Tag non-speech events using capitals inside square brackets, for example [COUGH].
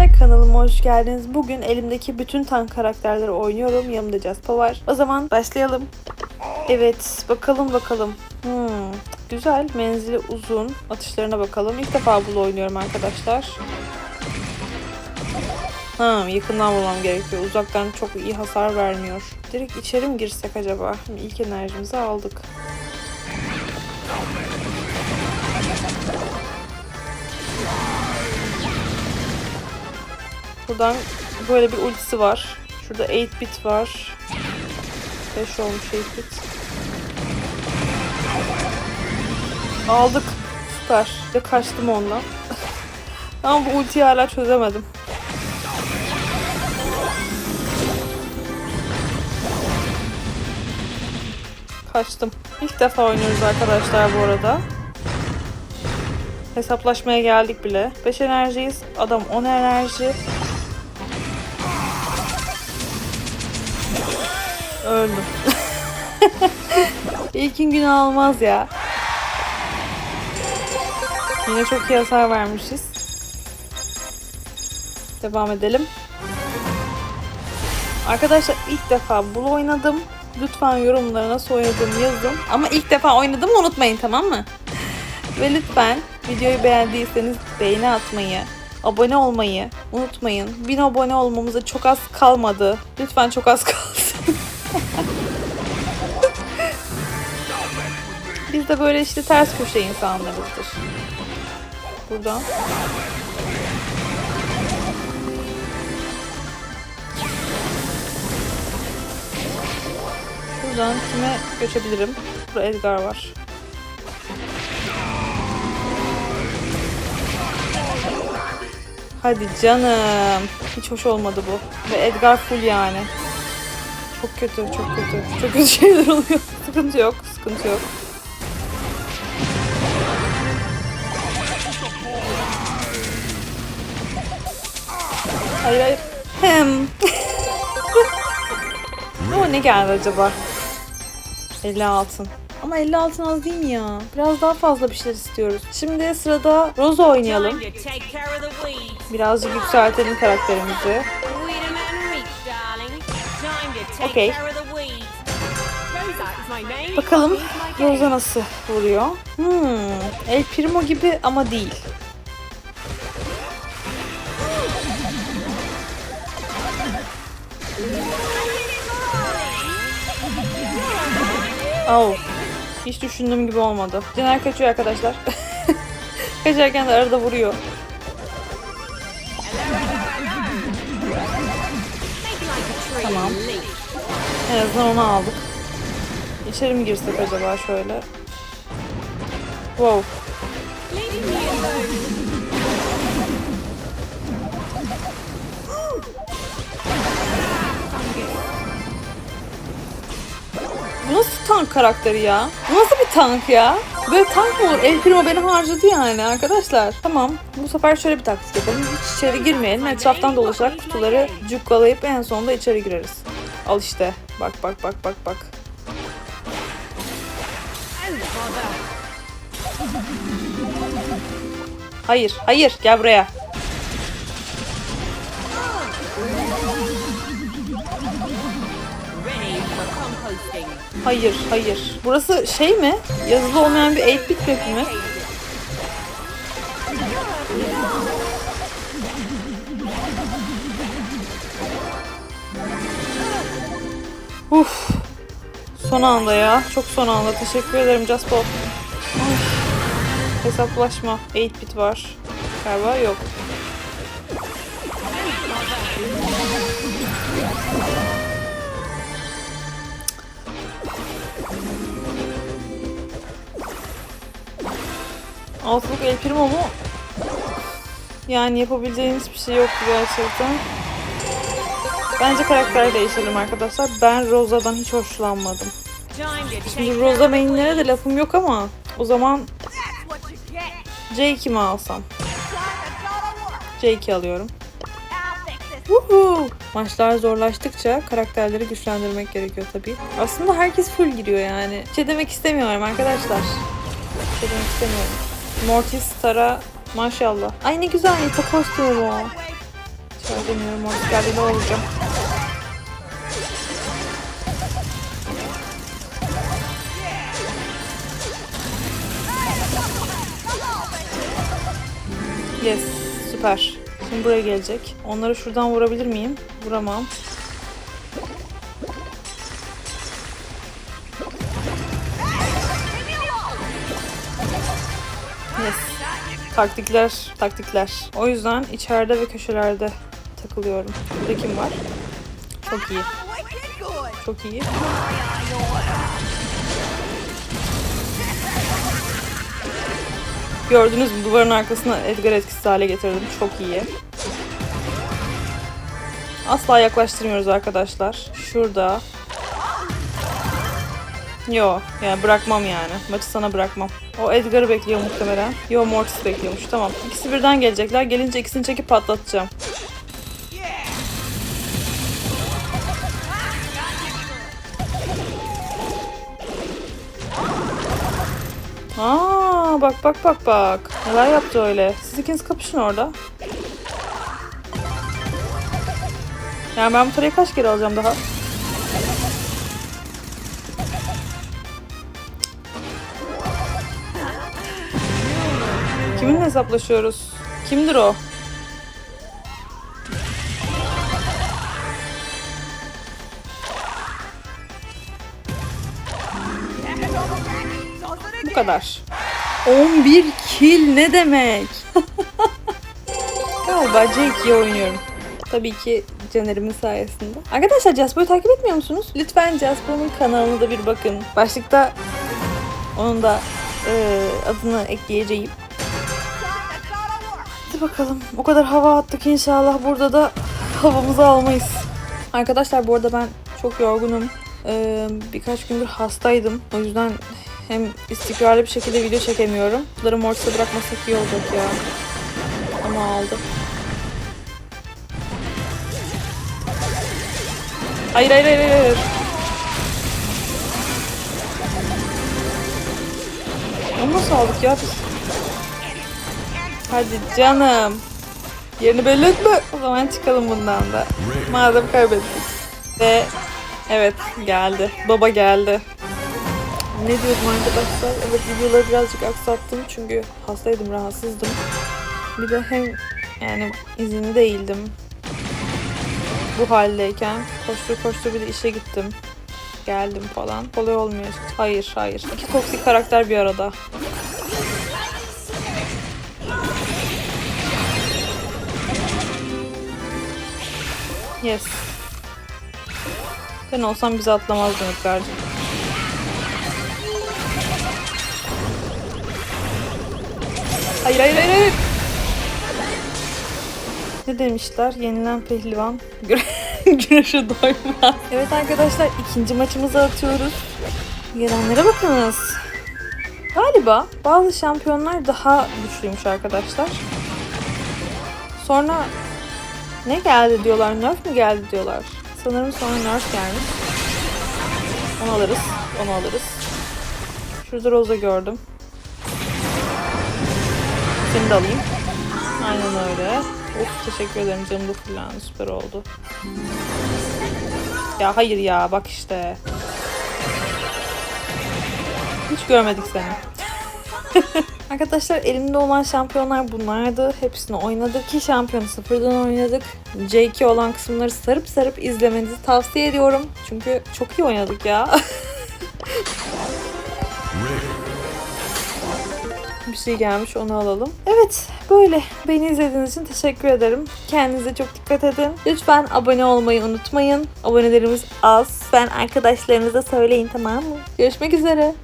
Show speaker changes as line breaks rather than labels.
arkadaşlar kanalıma hoş geldiniz. Bugün elimdeki bütün tank karakterleri oynuyorum. Yanımda Jaspa var. O zaman başlayalım. Evet bakalım bakalım. Hmm, güzel menzili uzun. Atışlarına bakalım. İlk defa bunu oynuyorum arkadaşlar. Ha, yakından vurmam gerekiyor. Uzaktan çok iyi hasar vermiyor. Direkt içeri mi girsek acaba? Şimdi ilk enerjimizi aldık. Buradan böyle bir ultisi var. Şurada 8 bit var. 5 olmuş 8 bit. Aldık. Süper. De kaçtım ondan. [LAUGHS] Ama bu ultiyi hala çözemedim. Kaçtım. İlk defa oynuyoruz arkadaşlar bu arada. Hesaplaşmaya geldik bile. 5 enerjiyiz. Adam 10 enerji. Öldüm. [LAUGHS] İlkin günü almaz ya. Yine çok iyi hasar vermişiz. Devam edelim. Arkadaşlar ilk defa bunu oynadım. Lütfen yorumlara nasıl yazın. Ama ilk defa oynadığımı unutmayın tamam mı? Ve lütfen videoyu beğendiyseniz beğeni atmayı, abone olmayı unutmayın. 1000 abone olmamıza çok az kalmadı. Lütfen çok az kalsın. De böyle işte ters köşe insanlarızdır. Buradan. Buradan kime göçebilirim? Burada Edgar var. Hadi canım. Hiç hoş olmadı bu. Ve Edgar full yani. Çok kötü, çok kötü. Çok kötü [LAUGHS] şeyler oluyor. Sıkıntı yok, sıkıntı yok. Hayır hayır. Hem. [LAUGHS] Ama ne geldi acaba? 50 altın. Ama 50 altın az değil mi ya? Biraz daha fazla bir şeyler istiyoruz. Şimdi sırada Rosa oynayalım. Birazcık yükseltelim karakterimizi.
Name.
Bakalım. Rosa nasıl vuruyor? Hmm, El Primo gibi ama değil. Oh. Hiç düşündüğüm gibi olmadı. Caner kaçıyor arkadaşlar. [LAUGHS] Kaçarken de arada vuruyor. Tamam. En azından onu aldık. İçeri mi girsek acaba şöyle? Wow. Tank karakteri ya? Nasıl bir tank ya? Böyle tank mı olur? El Primo beni harcadı yani arkadaşlar. Tamam. Bu sefer şöyle bir taktik yapalım. Hiç içeri girmeyelim. Etraftan dolaşarak kutuları cukkalayıp en sonunda içeri gireriz. Al işte. Bak bak bak bak bak. Hayır, hayır. Gel buraya. Hayır, hayır. Burası şey mi? Yazılı olmayan bir 8-bit map mi? Uf. Son anda ya. Çok son anda. Teşekkür ederim Jaspo. Of. Hesaplaşma. 8-bit var. Galiba yok. Altılık El Primo mu? Yani yapabileceğiniz bir şey yok gerçekten. Bence karakter değişelim arkadaşlar. Ben Rosa'dan hiç hoşlanmadım. Şimdi Rosa mainlere de lafım yok ama o zaman. J2 mi alsam? J2 alıyorum. Woohoo! Maçlar zorlaştıkça karakterleri güçlendirmek gerekiyor tabii. Aslında herkes full giriyor yani. Bir şey demek istemiyorum arkadaşlar. Bir şey demek istemiyorum. Mortis, Tara maşallah. Ay ne güzel Nita kostümü bu. Söylemiyorum Mortis geldiğinde olacağım. Yes, süper. Şimdi buraya gelecek. Onları şuradan vurabilir miyim? Vuramam. Taktikler, taktikler. O yüzden içeride ve köşelerde takılıyorum. Burada kim var? Çok iyi. Çok iyi. Gördünüz mü duvarın arkasına Edgar etkisiz hale getirdim. Çok iyi. Asla yaklaştırmıyoruz arkadaşlar. Şurada. Yo yani bırakmam yani. Maçı sana bırakmam. O Edgar'ı bekliyor muhtemelen. Yo Mortis bekliyormuş. Tamam. İkisi birden gelecekler. Gelince ikisini çekip patlatacağım. Aa bak bak bak bak. Neler yaptı öyle. Siz ikiniz kapışın orada. Yani ben bu parayı kaç kere alacağım daha? Kiminle hesaplaşıyoruz? Kimdir o? Bu kadar. 11 kill ne demek? [LAUGHS] Galiba Jake'yi oynuyorum. Tabii ki Caner'imin sayesinde. Arkadaşlar Jasper'ı takip etmiyor musunuz? Lütfen Jasper'ın kanalına da bir bakın. Başlıkta onun da e, adını ekleyeceğim. Bakalım. O kadar hava attık inşallah burada da havamızı almayız. Arkadaşlar bu arada ben çok yorgunum. Ee, birkaç gündür hastaydım. O yüzden hem istikrarlı bir şekilde video çekemiyorum. Bunları mortis'e bırakmasak iyi olacak ya. Ama aldı. Hayır hayır hayır hayır. Onu nasıl aldık ya biz? Hadi canım. Yerini belli etme. O zaman çıkalım bundan da. Madem kaybettik. Ve evet geldi. Baba geldi. Ne diyordum arkadaşlar? Evet videoları birazcık aksattım çünkü hastaydım, rahatsızdım. Bir de hem yani izinli değildim. Bu haldeyken koştur koştur bir de işe gittim. Geldim falan. Kolay olmuyor. Hayır hayır. İki toksik karakter bir arada. Yes. Ben olsam bizi atlamazdım Edgar'cığım. Hayır hayır hayır hayır. Ne demişler? Yenilen pehlivan [LAUGHS] güre- güreşe doymaz. Evet arkadaşlar ikinci maçımızı atıyoruz. Gelenlere bakınız. Galiba bazı şampiyonlar daha güçlüymüş arkadaşlar. Sonra ne geldi diyorlar, nerf mi geldi diyorlar. Sanırım sonra nerf gelmiş. Onu alırız, onu alırız. Şurada Rosa gördüm. Seni de alayım. Aynen öyle. Of teşekkür ederim canım da fullendi süper oldu. Ya hayır ya bak işte. Hiç görmedik seni. [LAUGHS] Arkadaşlar elimde olan şampiyonlar bunlardı. Hepsini oynadık. Ki şampiyonu sıfırdan oynadık. J2 olan kısımları sarıp sarıp izlemenizi tavsiye ediyorum. Çünkü çok iyi oynadık ya. [LAUGHS] bir şey gelmiş onu alalım. Evet böyle beni izlediğiniz için teşekkür ederim. Kendinize çok dikkat edin. Lütfen abone olmayı unutmayın. Abonelerimiz az. Ben arkadaşlarınıza söyleyin tamam mı? Görüşmek üzere.